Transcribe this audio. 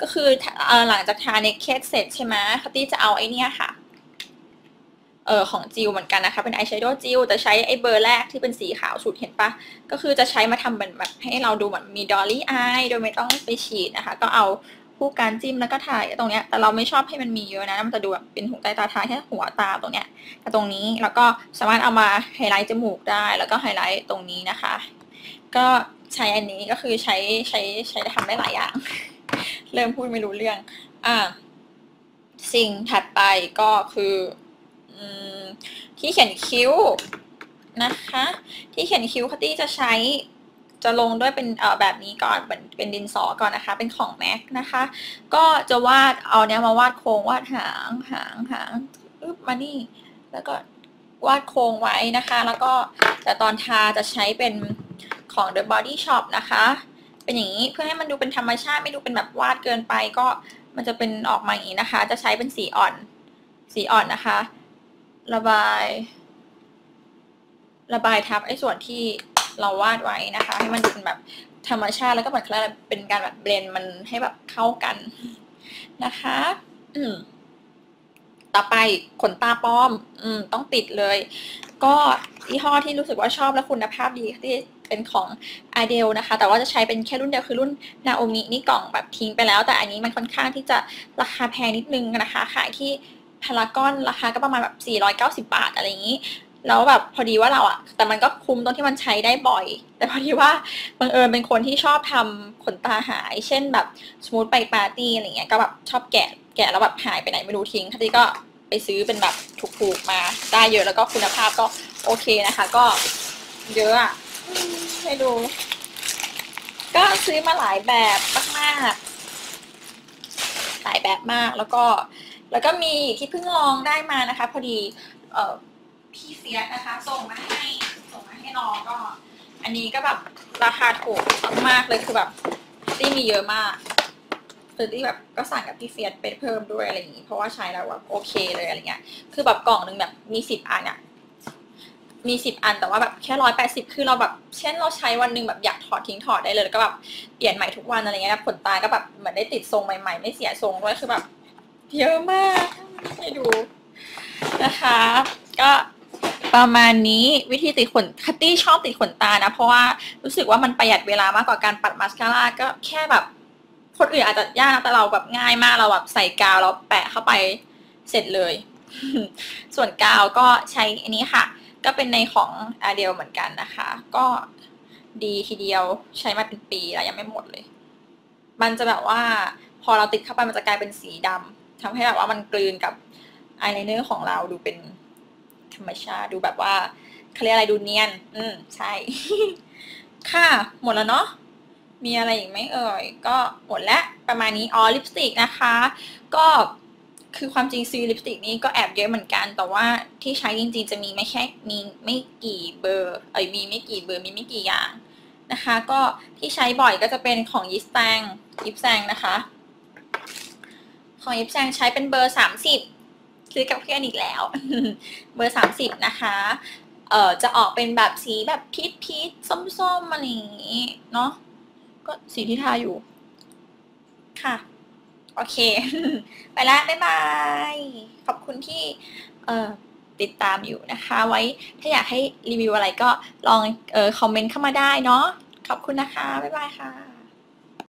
ก็คือหลังจากทาเนคเคสเสร็จใช่ไหมคัตตี้จะเอาไอ้นี่ค่ะ เออของจิวเหมือนกันนะคะ เป็นอายแชโดว์จิวแต่ใช้ไอ้เบอร์แรกที่เป็นสีขาวสุดเห็นปะก็คือจะใช้มาทำเป็นแบบให้เราดูเหมือนมีดอลลี่อายโดยไม่ต้องไปฉีดนะคะ ก็เอาผู้การจิ้มแล้วก็ถ่ายตรงเนี้ยแต่เราไม่ชอบให้มันมีเยอะนะมันจะดูแบบเป็นหูใต้ตาทาแค่หัวตาตรงเนี้ยกับตรงนี้แล้วก็สามารถเอามาไฮไลท์จมูกได้แล้วก็ไฮไลท์ตรงนี้นะคะ ก็ใช้อันนี้ก็คือใช้ใช้ใช้ทำได้หลายอย่าง เริ่มพูดไม่รู้เรื่อง อ่า สิ่งถัดไปก็คืออที่เขียนคิ้วนะคะ ที่เขียนคิ้วคัตตี้จะใช้จะลงด้วยเป็นเอ่อแบบนี้ก่อนเป็นเป็นดินสอก่อนนะคะ เป็นของแม็กนะคะ ก็จะวาดเอาเนี้ยมาวาดโค้งวาดหางหางหางอึ๊บมานี่ แล้วก็วาดโค้งไว้นะคะ แล้วก็แต่ตอนทาจะใช้เป็นของ The Body Shop นะคะ เป็นอย่างนี้เพื่อให้มันดูเป็นธรรมชาติไม่ดูเป็นแบบวาดเกินไป ก็มันจะเป็นออกมาอย่างนี้นะคะ จะใช้เป็นสีอ่อน สีอ่อนนะคะ ระบาย ระบายทับไอ้ส่วนที่เราวาดไว้นะคะ ให้มันดูเป็นแบบธรรมชาติแล้วก็เหมือนเป็นการแบบเบลนมันให้แบบเข้ากันนะคะ อืมต่อไปขนตาป้อม อืม ต้องติดเลย ก็ยี่ห้อที่รู้สึกว่าชอบและคุณภาพดีที่ เป็นของ a d e l นะคะ แต่ว่าจะใช้เป็นแค่รุ่นเดียวคือรุ่น Naomi นี่กล่องแบบทิ้งไปแล้ว แต่อันนี้มันค่อนข้างที่จะราคาแพงนิดนึงนะคะ ขายที่พารากอนราคาก็ประมาณแบบ490 บาทอะไรอย่างนี้แล้วแบบพอดีว่าเราอะแต่มันก็คุ้มตรงที่มันใช้ได้บ่อย แต่พอดีว่าบังเอิญเป็นคนที่ชอบทำขนตาหาย เช่นแบบสมมติไปปาร์ตี้อะไรเงี้ยก็แบบชอบแกะแกะแล้วแบบหายไปไหนไม่รู้ทิ้งทีก็ไปซื้อเป็นแบบถูกๆมาได้เยอะแล้วก็คุณภาพก็โอเคนะคะ ก็เยอะอะ ให้ดู ก็ซื้อมาหลายแบบมากๆ หลายแบบมากแล้วก็ แล้วก็มีที่เพิ่งลองได้มานะคะ พอดีเออพี่เฟียสนะคะ ส่งมาให้ส่งมาให้น้องก็ อันนี้ก็แบบราคาถูกมากๆเลยคือแบบที่มีเยอะมากคือที่แบบก็สั่งกับพี่เฟียสไปเพิ่มด้วยอะไรอย่างนี้ เพราะว่าใช้แล้วแบบโอเคเลยอะไรเงี้ย คือแบบกล่องหนึ่งแบบมีสิบอันอะ มีสิบอันแต่ว่าแบบแค่ร้อยแปดสิบคือเราแบบ เช่นเราใช้วันหนึ่งแบบอยากถอดทิ้งถอดได้เลยแล้วก็แบบเปลี่ยนใหม่ทุกวันอะไรเงี้ยขนตาก็แบบเหมือนได้ติดทรงใหม่ๆ ไม่เสียทรงด้วยคือแบบ เยอะมากให้ดูนะคะ ก็ประมาณนี้วิธีติดขนคัตตี้ชอบติดขนตานะ เพราะว่ารู้สึกว่ามันประหยัดเวลามากกว่าการปัดมาสคาร่าก็แค่แบบคนอื่นอาจจะยากแต่เราแบบง่ายมากเราแบบใส่กาวแล้วแปะเข้าไปเสร็จเลย ส่วนกาวก็ใช้อันนี้ค่ะ ก็เป็นในของอาเดลเหมือนกันนะคะ ก็ดีทีเดียวใช้มาเป็นปีแล้วยังไม่หมดเลย มันจะแบบว่าพอเราติดเข้าไปมันจะกลายเป็นสีดำทำให้แบบว่ามันกลืนกับอายไลเนอร์ของเราดูเป็นธรรมชาติดูแบบว่าเขาเรียกอะไรดูเนียน อืมใช่ ค่ะ หมดแล้วเนาะมีอะไรอีกไหมเอ่ย ก็หมดแล้วประมาณนี้อ๋อลิปสติกนะคะ ก็ คือความจริงซื้อลิปสติกนี้ก็แอบเยอะเหมือนกัน แต่ว่าที่ใช้จริงๆ จะมีไม่แค่มีไม่กี่เบอร์เอ้ยมีไม่กี่เบอร์มีไม่กี่อย่างนะคะ ก็ที่ใช้บ่อยก็จะเป็นของยิปแซงยิปแซงนะคะ ของยิปแซงใช้เป็นเบอร์สามสิบซื้อกับเพื่อนอีกแล้ว เบอร์สามสิบนะคะเอ่อจะออกเป็นแบบสีแบบพีชพีชส้มๆอะไรอย่างนี้เนาะก็สีที่ทาอยู่ค่ะ โอเค ไปแล้วบ๊ายบาย ขอบคุณที่เอ่อติดตามอยู่นะคะ ไว้ถ้าอยากให้รีวิวอะไรก็ลองเอ่อคอมเมนต์เข้ามาได้เนาะขอบคุณนะคะ บ๊ายบายค่ะ